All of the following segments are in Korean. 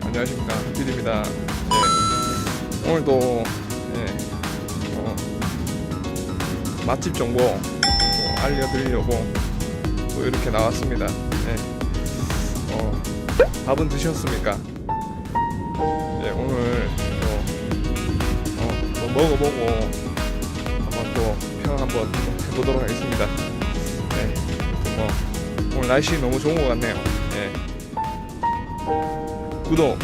김현실입니다. 예. 오늘도 예. 어, 맛집 정보 또 알려드리려고 또 이렇게 나왔습니다. 예. 어, 밥은 드셨습니까? 예, 오늘 또, 어, 또 먹어보고 한번 또평 한번 또 해보도록 하겠습니다. 예. 또 뭐, 오늘 날씨 너무 좋은 것 같네요. 예. 구독,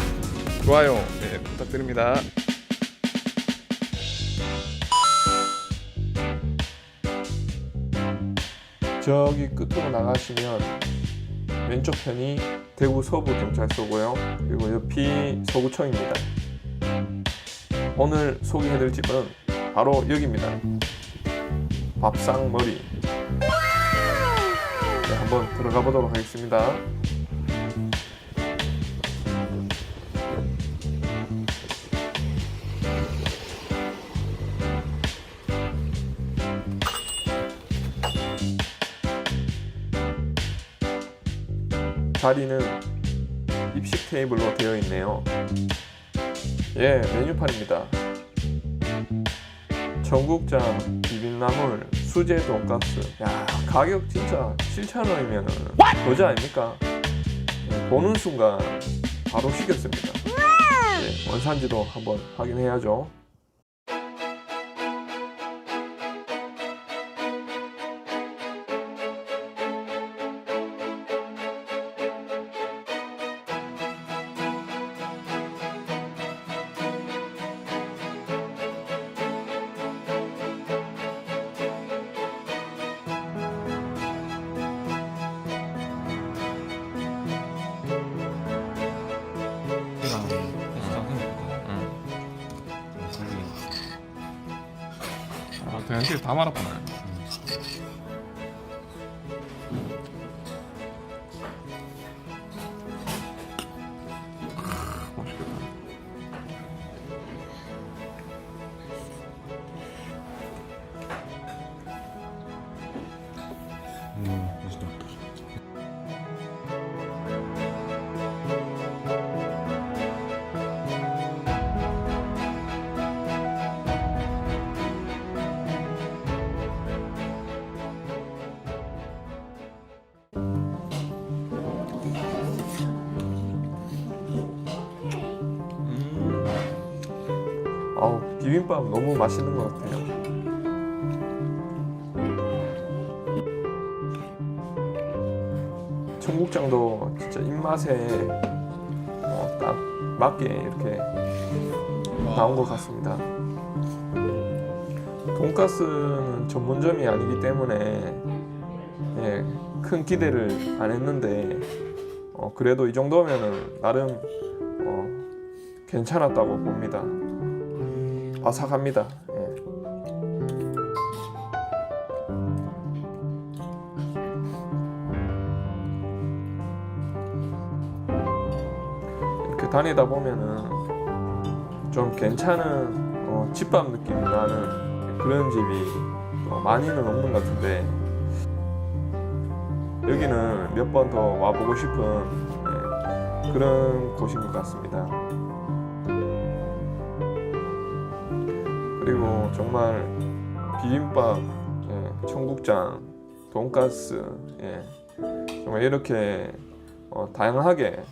좋아요 예, 부탁드립니다. 저기 끝으로 나가시면 왼쪽 편이 대구 서부 경찰서고요. 그리고 옆이 서구청입니다. 오늘 소개해드릴 집은 바로 여기입니다. 밥상머리. 네, 한번 들어가 보도록 하겠습니다. 자리는 입식 테이블로 되어 있네요. 예, 메뉴판입니다. 청국장, 비빔나물, 수제 돈가스. 야, 가격 진짜 7,000원이면 거저 아닙니까? 예, 보는 순간 바로 시켰습니다. 예, 원산지도 한번 확인해야죠. 그 현실 다 말았구나. 맛 아우 비빔밥 너무 맛있는 것 같아요. 청국장도 진짜 입맛에 어, 딱 맞게 이렇게 나온 것 같습니다. 돈가스는 전문점이 아니기 때문에 예, 큰 기대를 안 했는데 어, 그래도 이 정도면은 나름 어, 괜찮았다고 봅니다. 바삭합니다. 예. 이렇게 다니다 보면은 좀 괜찮은 어, 집밥 느낌 나는 그런 집이 어, 많이는 없는 것 같은데 여기는 몇 번 더 와보고 싶은 예, 그런 곳인 것 같습니다. 그리고 정말 비빔밥, 예, 청국장, 돈가스, 예, 정말 이렇게 어, 다양하게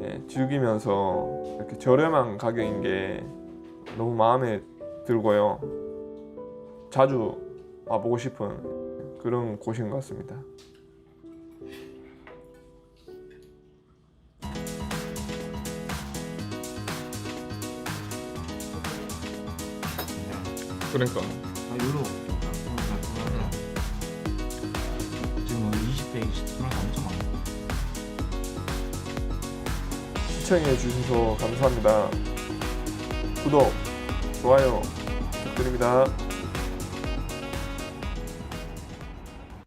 예, 즐기면서 이렇게 저렴한 가격인 게 너무 마음에 들고요. 자주 와보고 싶은 그런 곳인 것 같습니다. 그러니까 아, 유로 지금 20대 20대 엄청 많아. 시청해 주셔서 감사합니다. 구독, 좋아요 부탁드립니다.